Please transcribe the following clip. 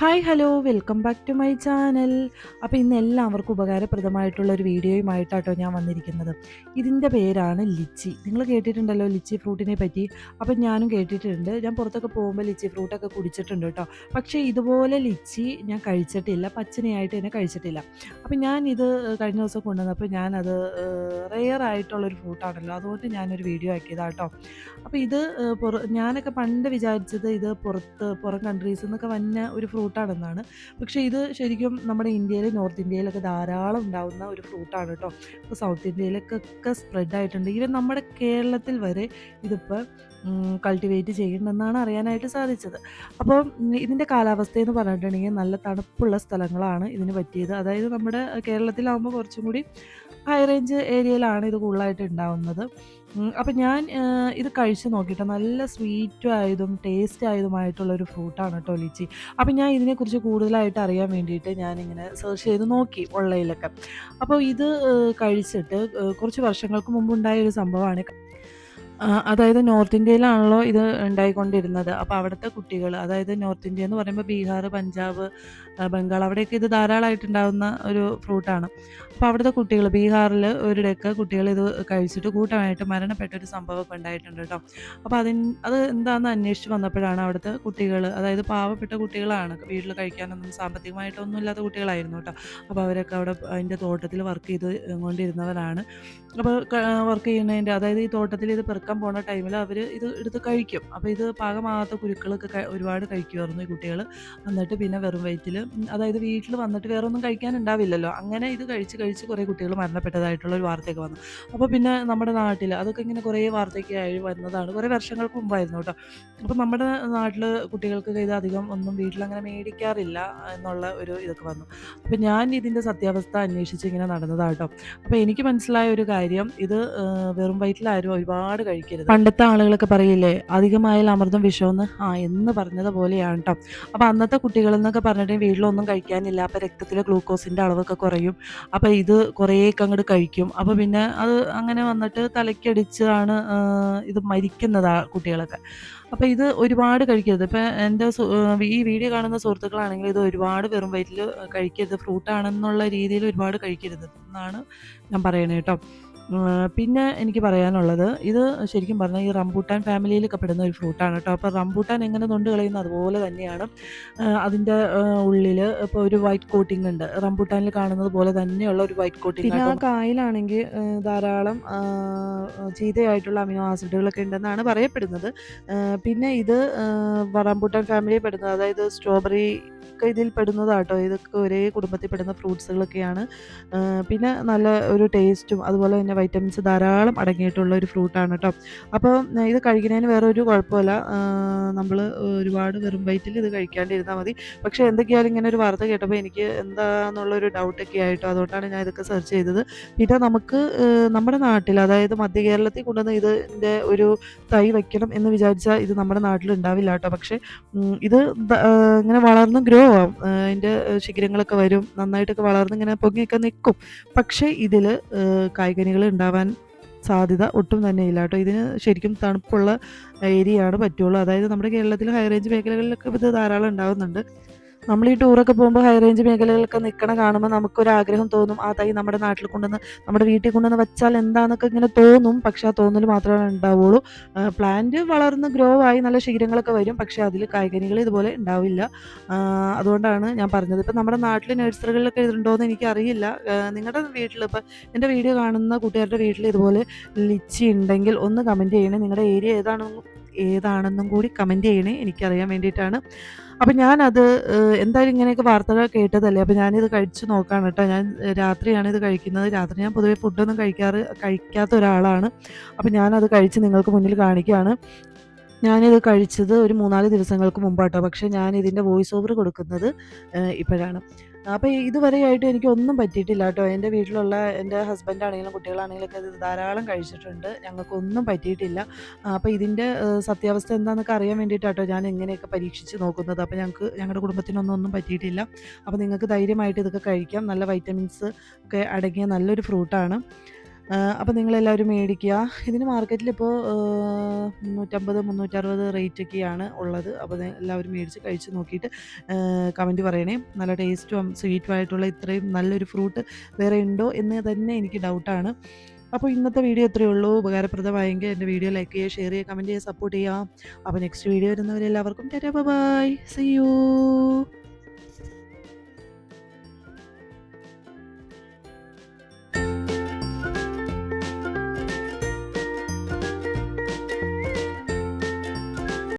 Hi hello welcome back to my channel അപ്പോൾ ഇന്ന് എല്ലാവർക്കും ഉപകാരപ്രദമായിട്ടുള്ള ഒരു വീഡിയോയുമായിട്ടാട്ടോ ഞാൻ വന്നിരിക്കുന്നത്. ഇതിന്റെ പേരാണ് ലിച്ചി. നിങ്ങൾ കേട്ടിട്ടുണ്ടല്ലോ ലിച്ചി ഫ്രൂട്ടിനെ പറ്റി. അപ്പം ഞാനും കേട്ടിട്ടുണ്ട്. ഞാൻ പുറത്തൊക്കെ പോകുമ്പോൾ ലിച്ചി ഫ്രൂട്ടൊക്കെ കുടിച്ചിട്ടുണ്ട് കേട്ടോ. പക്ഷേ ഇതുപോലെ ലിച്ചി ഞാൻ കഴിച്ചിട്ടില്ല. പച്ചനയായിട്ട് തന്നെ കഴിച്ചിട്ടില്ല. അപ്പം ഞാൻ ഇത് കഴിഞ്ഞ ദിവസം കൊണ്ടുവന്നപ്പോൾ ഞാനത് റെയർ ആയിട്ടുള്ളൊരു ഫ്രൂട്ടാണല്ലോ. അതുകൊണ്ട് ഞാനൊരു വീഡിയോ ആക്കിയതാണ് കേട്ടോ അപ്പോൾ ഇത് ഞാനൊക്കെ പണ്ട് വിചാരിച്ചത് ഇത് പുറത്ത് പുറം കൺട്രീസ് നിന്നൊക്കെ വന്ന ഒരു ഫ്രൂട്ടാണെന്നാണ്. പക്ഷേ ഇത് ശരിക്കും നമ്മുടെ ഇന്ത്യയിൽ നോർത്ത് ഇന്ത്യയിലൊക്കെ ധാരാളം ഉണ്ടാകുന്ന ഒരു ഫ്രൂട്ടാണ് കേട്ടോ ഇപ്പോൾ സൗത്ത് ഇന്ത്യയിലേക്കൊക്കെ സ്പ്രെഡ് ആയിട്ടുണ്ട്. ഈവൻ നമ്മുടെ കേരളത്തിൽ വരെ ഇതിപ്പോൾ കൾട്ടിവേറ്റ് ചെയ്യുന്നുണ്ടെന്നാണ് അറിയാനായിട്ട് സാധിച്ചത്. അപ്പോൾ ഇതിന്റെ കാലാവസ്ഥ എന്ന് പറഞ്ഞിട്ടുണ്ടെങ്കിൽ നല്ല തണുപ്പുള്ള സ്ഥലങ്ങളാണ് ഇതിന് പറ്റിയത്. അതായത് നമ്മുടെ കേരളത്തിലാവുമ്പോൾ കുറച്ചും കൂടി ഹൈ റേഞ്ച് ഏരിയയിലാണ് ഇത് കൂടുതലായിട്ട് ഉണ്ടാവുന്നത്. അപ്പം ഞാൻ ഇത് കഴിച്ച് നോക്കിയിട്ട് നല്ല സ്വീറ്റും ആയതും ടേസ്റ്റ് ആയതുമായിട്ടുള്ളൊരു ഫ്രൂട്ടാണ് കേട്ടോ ലിച്ചി. അപ്പം ഞാൻ ഇതിനെക്കുറിച്ച് കൂടുതലായിട്ട് അറിയാൻ വേണ്ടിയിട്ട് ഞാനിങ്ങനെ സെർച്ച് ചെയ്ത് നോക്കി ഓൺലൈനിലൊക്കെ അപ്പോൾ ഇത് കഴിച്ചിട്ട് കുറച്ച് വർഷങ്ങൾക്ക് മുമ്പുണ്ടായ ഒരു സംഭവമാണ്. അതായത് നോർത്ത് ഇന്ത്യയിലാണല്ലോ ഇത് ഉണ്ടായിക്കൊണ്ടിരുന്നത്. അപ്പോൾ അവിടുത്തെ കുട്ടികൾ അതായത് നോർത്ത് ഇന്ത്യ എന്ന് പറയുമ്പോൾ ബീഹാർ പഞ്ചാബ് ബംഗാൾ അവിടെയൊക്കെ ഇത് ധാരാളമായിട്ടുണ്ടാകുന്ന ഒരു ഫ്രൂട്ടാണ് അപ്പോൾ അവിടുത്തെ കുട്ടികൾ ബീഹാറിൽ ഒരു ഒരിടയ്ക്ക് കുട്ടികൾ ഇത് കഴിച്ചിട്ട് കൂട്ടമായിട്ട് മരണപ്പെട്ട ഒരു സംഭവമൊക്കെ ഉണ്ടായിട്ടുണ്ട് കേട്ടോ അപ്പോൾ അതിന് അത് എന്താണെന്ന് അന്വേഷിച്ച് വന്നപ്പോഴാണ് അവിടുത്തെ കുട്ടികൾ അതായത് പാവപ്പെട്ട കുട്ടികളാണ് വീട്ടിൽ കഴിക്കാനൊന്നും സാമ്പത്തികമായിട്ടൊന്നും ഇല്ലാത്ത കുട്ടികളായിരുന്നു കേട്ടോ അപ്പോൾ അവരൊക്കെ അവിടെ അതിന്റെ തോട്ടത്തിൽ വർക്ക് ചെയ്ത് കൊണ്ടിരുന്നവരാണ്. അപ്പോൾ വർക്ക് ചെയ്യുന്നതിന്റെ അതായത് ഈ തോട്ടത്തിൽ ഇത് പെറുക്കാൻ പോണ ടൈമിൽ അവർ ഇത് എടുത്ത് കഴിക്കും. അപ്പോൾ ഇത് പാകമാകാത്ത കുരുക്കളൊക്കെ ഒരുപാട് കഴിക്കുമായിരുന്നു ഈ കുട്ടികൾ എന്നിട്ട് പിന്നെ വെറും വയറ്റിൽ അതായത് വീട്ടിൽ വന്നിട്ട് വേറെ ഒന്നും കഴിക്കാനുണ്ടാവില്ലല്ലോ. അങ്ങനെ ഇത് കഴിച്ച് കുറേ കുട്ടികൾ മരണപ്പെട്ടതായിട്ടുള്ള ഒരു വാർത്തയൊക്കെ വന്നു. അപ്പോൾ പിന്നെ നമ്മുടെ നാട്ടിൽ അതൊക്കെ ഇങ്ങനെ കുറേ വാർത്തയൊക്കെ ആയി വരുന്നതാണ് കുറേ വർഷങ്ങൾക്ക് മുമ്പായിരുന്നു കേട്ടോ. അപ്പോൾ നമ്മുടെ നാട്ടിൽ കുട്ടികൾക്ക് ഇത് അധികം ഒന്നും വീട്ടിലങ്ങനെ മേടിക്കാറില്ല എന്നുള്ള ഒരു ഇതൊക്കെ വന്നു. അപ്പോൾ ഞാൻ ഇതിന്റെ സത്യാവസ്ഥ അന്വേഷിച്ച് ഇങ്ങനെ നടന്നതാട്ടോ അപ്പോൾ എനിക്ക് മനസ്സിലായ ഒരു കാര്യം ഇത് വെറും വയറ്റിലാരും ഒരുപാട് കഴിക്കരുത്. പണ്ടത്തെ ആളുകളൊക്കെ പറയില്ലേ അധികമായാൽ അമൃതം വിഷമെന്ന്? ആ എന്ന് പറഞ്ഞത് പോലെയാണ് കേട്ടോ. അപ്പോൾ അന്നത്തെ കുട്ടികൾ എന്നൊക്കെ പറഞ്ഞിട്ട് വീട്ടിലൊന്നും കഴിക്കാനില്ല. അപ്പോൾ രക്തത്തിലെ ഗ്ലൂക്കോസിന്റെ അളവൊക്കെ കുറയും. അപ്പോൾ ഇത് കുറേയൊക്കെ അങ്ങോട്ട് കഴിക്കും. അപ്പോൾ പിന്നെ അത് അങ്ങനെ വന്നിട്ട് തലയ്ക്കടിച്ചാണ് ഇത് മരിക്കുന്നത് കുട്ടികളൊക്കെ. അപ്പോൾ ഇത് ഒരുപാട് കഴിക്കരുത്. ഇപ്പം എന്റെ ഈ വീഡിയോ കാണുന്ന സുഹൃത്തുക്കളാണെങ്കിൽ ഇത് ഒരുപാട് വെറും വയറ്റിൽ കഴിക്കരുത്. ഫ്രൂട്ടാണെന്നുള്ള രീതിയിൽ ഒരുപാട് കഴിക്കരുത് എന്നാണ് ഞാൻ പറയണത് കേട്ടോ പിന്നെ എനിക്ക് പറയാനുള്ളത് ഇത് ശരിക്കും പറഞ്ഞാൽ ഈ റംബൂട്ടാൻ ഫാമിലിയിലൊക്കെ പെടുന്ന ഒരു ഫ്രൂട്ടാണ് കേട്ടോ. അപ്പോൾ റംബൂട്ടാൻ എങ്ങനെ തൊണ്ട് കളയുന്നത് അതുപോലെ തന്നെയാണ് അതിന്റെ ഉള്ളിൽ ഇപ്പോൾ ഒരു വൈറ്റ് കോട്ടിംഗ് ഉണ്ട്. റംബൂട്ടാനിൽ കാണുന്നത് പോലെ തന്നെയുള്ള ഒരു വൈറ്റ് കോട്ടിംഗ് പിന്നെ ആ കായിലാണെങ്കിൽ ധാരാളം ചീതയായിട്ടുള്ള ചീത്തയായിട്ടുള്ള അമിനോ ആസിഡുകളൊക്കെ ഉണ്ടെന്നാണ് പറയപ്പെടുന്നത്. പിന്നെ ഇത് റംബൂട്ടാൻ ഫാമിലിയിൽ പെടുന്നത് അതായത് സ്ട്രോബെറി ഒക്കെ ഇതിൽ പെടുന്നതാട്ടോ. ഇതൊക്കെ ഒരേ കുടുംബത്തിൽ പെടുന്ന ഫ്രൂട്ട്സുകളൊക്കെയാണ്. പിന്നെ നല്ല ഒരു ടേസ്റ്റും അതുപോലെ തന്നെ വൈറ്റമിൻസ് ധാരാളം അടങ്ങിയിട്ടുള്ള ഒരു ഫ്രൂട്ടാണ് കേട്ടോ അപ്പോൾ ഇത് കഴിക്കുന്നതിന് വേറെ ഒരു കുഴപ്പമില്ല നമ്മൾ ഒരുപാട് വെറും വയറ്റിൽ ഇത് കഴിക്കാണ്ടിരുന്നാൽ മതി. പക്ഷേ എന്തൊക്കെയാലും ഇങ്ങനെ ഒരു വാർത്ത കേട്ടപ്പോൾ എനിക്ക് എന്താണെന്നുള്ളൊരു ഡൗട്ടൊക്കെ ആയിട്ടോ. അതുകൊണ്ടാണ് ഞാൻ ഇതൊക്കെ സെർച്ച് ചെയ്തത്. പിന്നെ നമുക്ക് നമ്മുടെ നാട്ടിൽ അതായത് മധ്യ കേരളത്തിൽ കൊണ്ടുവന്ന് ഇതിന്റെ ഒരു തൈ വയ്ക്കണം എന്ന് വിചാരിച്ചാൽ ഇത് നമ്മുടെ നാട്ടിൽ ഉണ്ടാവില്ല കേട്ടോ പക്ഷേ ഇത് ഇങ്ങനെ വളർന്ന് ഗ്രോ ആ, അതിന്റെ ശിഖരങ്ങളൊക്കെ വരും. നന്നായിട്ടൊക്കെ വളർന്ന് ഇങ്ങനെ പൊങ്ങിയൊക്കെ നിൽക്കും പക്ഷേ ഇതിൽ കായ്കനികൾ ഉണ്ടാവാൻ സാധ്യത ഒട്ടും തന്നെ ഇല്ല കേട്ടോ. ഇതിന് ശരിക്കും തണുപ്പുള്ള ഏരിയയാണ് പറ്റുള്ളൂ. അതായത് നമ്മുടെ കേരളത്തിൽ ഹൈ റേഞ്ച് മേഖലകളിലൊക്കെ ഇത് ധാരാളം ഉണ്ടാവുന്നുണ്ട്. നമ്മൾ ഈ ടൂറൊക്കെ പോകുമ്പോൾ ഹൈ റേഞ്ച് മേഖലകളൊക്കെ നിൽക്കണ കാണുമ്പോൾ നമുക്കൊരു ആഗ്രഹം തോന്നും ആ തൈ നമ്മുടെ നാട്ടിൽ കൊണ്ടുവന്ന് നമ്മുടെ വീട്ടിൽ കൊണ്ടുവന്ന് വെച്ചാൽ എന്താണെന്നൊക്കെ ഇങ്ങനെ തോന്നും. പക്ഷെ ആ തോന്നൽ മാത്രമേ ഉണ്ടാവുള്ളൂ. പ്ലാന്റ് വളർന്ന് ഗ്രോ ആയി നല്ല ശീലങ്ങളൊക്കെ വരും. പക്ഷേ അതിൽ കായ്കനികൾ ഇതുപോലെ ഉണ്ടാവില്ല. അതുകൊണ്ടാണ് ഞാൻ പറഞ്ഞത്. ഇപ്പം നമ്മുടെ നാട്ടിൽ നഴ്സറികളിലൊക്കെ ഇതുണ്ടോയെന്ന് എനിക്കറിയില്ല. നിങ്ങളുടെ വീട്ടിൽ ഇപ്പം എന്റെ വീഡിയോ കാണുന്ന കൂട്ടുകാരുടെ വീട്ടിൽ ഇതുപോലെ ലിച്ചി ഉണ്ടെങ്കിൽ ഒന്ന് കമന്റ് ചെയ്യണേ. നിങ്ങളുടെ ഏരിയ ഏതാണെന്നും ഏതാണെന്നും കൂടി കമന്റ് ചെയ്യണേ എനിക്കറിയാൻ വേണ്ടിയിട്ടാണ്. അപ്പം ഞാനത് എന്തായാലും ഇങ്ങനെയൊക്കെ വാർത്തകൾ കേട്ടതല്ലേ? അപ്പം ഞാനിത് കഴിച്ചു നോക്കാണ് കേട്ടോ. ഞാൻ രാത്രിയാണ് ഇത് കഴിക്കുന്നത്. രാത്രി ഞാൻ പൊതുവേ ഫുഡൊന്നും കഴിക്കാറ് കഴിക്കാത്ത ഒരാളാണ്. അപ്പം ഞാനത് കഴിച്ച് നിങ്ങൾക്ക് മുന്നിൽ കാണിക്കുകയാണ്. ഞാനിത് കഴിച്ചത് ഒരു മൂന്നാൽ ദിവസങ്ങൾക്ക് മുമ്പാട്ടോ. പക്ഷേ ഞാൻ ഇതിന്റെ വോയിസ് ഓവർ കൊടുക്കുന്നത് ഇപ്പോഴാണ്. അപ്പോൾ ഇതുവരെയായിട്ട് എനിക്ക് ഒന്നും പറ്റിയിട്ടില്ല കേട്ടോ. എന്റെ വീട്ടിലുള്ള എന്റെ ഹസ്ബൻഡ് ആണെങ്കിലും കുട്ടികളാണെങ്കിലും ഒക്കെ ഇത് ധാരാളം കഴിച്ചിട്ടുണ്ട്. ഞങ്ങൾക്ക് ഒന്നും പറ്റിയിട്ടില്ല. അപ്പോൾ ഇതിന്റെ സത്യാവസ്ഥ എന്താണെന്നൊക്കെ അറിയാൻ വേണ്ടിയിട്ടാട്ടോ ഞാൻ എങ്ങനെയൊക്കെ പരീക്ഷിച്ച് നോക്കുന്നത്. അപ്പോൾ ഞങ്ങൾക്ക് ഞങ്ങളുടെ കുടുംബത്തിനൊന്നും ഒന്നും പറ്റിയിട്ടില്ല. അപ്പോൾ നിങ്ങൾക്ക് ധൈര്യമായിട്ട് ഇതൊക്കെ കഴിക്കാം. നല്ല വൈറ്റമിൻസ് ഒക്കെ അടങ്ങിയ നല്ലൊരു ഫ്രൂട്ടാണ് അപ്പോൾ നിങ്ങളെല്ലാവരും മേടിക്കുക. ഇതിന് മാർക്കറ്റിലിപ്പോൾ മുന്നൂറ്റമ്പത് മുന്നൂറ്ററുപത് റേറ്റൊക്കെയാണ് ഉള്ളത്. അപ്പോൾ എല്ലാവരും മേടിച്ച് കഴിച്ച് നോക്കിയിട്ട് കമന്റ് പറയണേ. നല്ല ടേസ്റ്റും സ്വീറ്റും ആയിട്ടുള്ള ഇത്രയും നല്ലൊരു ഫ്രൂട്ട് വേറെ ഉണ്ടോ എന്ന് തന്നെ എനിക്ക് ഡൗട്ടാണ് അപ്പോൾ ഇന്നത്തെ വീഡിയോ ഇത്രയേ ഉള്ളൂ. ഉപകാരപ്രദമായെങ്കിൽ എന്റെ വീഡിയോ ലൈക്ക് ചെയ്യുക ഷെയർ ചെയ്യുക കമന്റ് ചെയ്യുക സപ്പോർട്ട് ചെയ്യുക. അപ്പോൾ നെക്സ്റ്റ് വീഡിയോ വരുന്നവരെല്ലാവർക്കും ടാറ്റാ ബൈ സി യു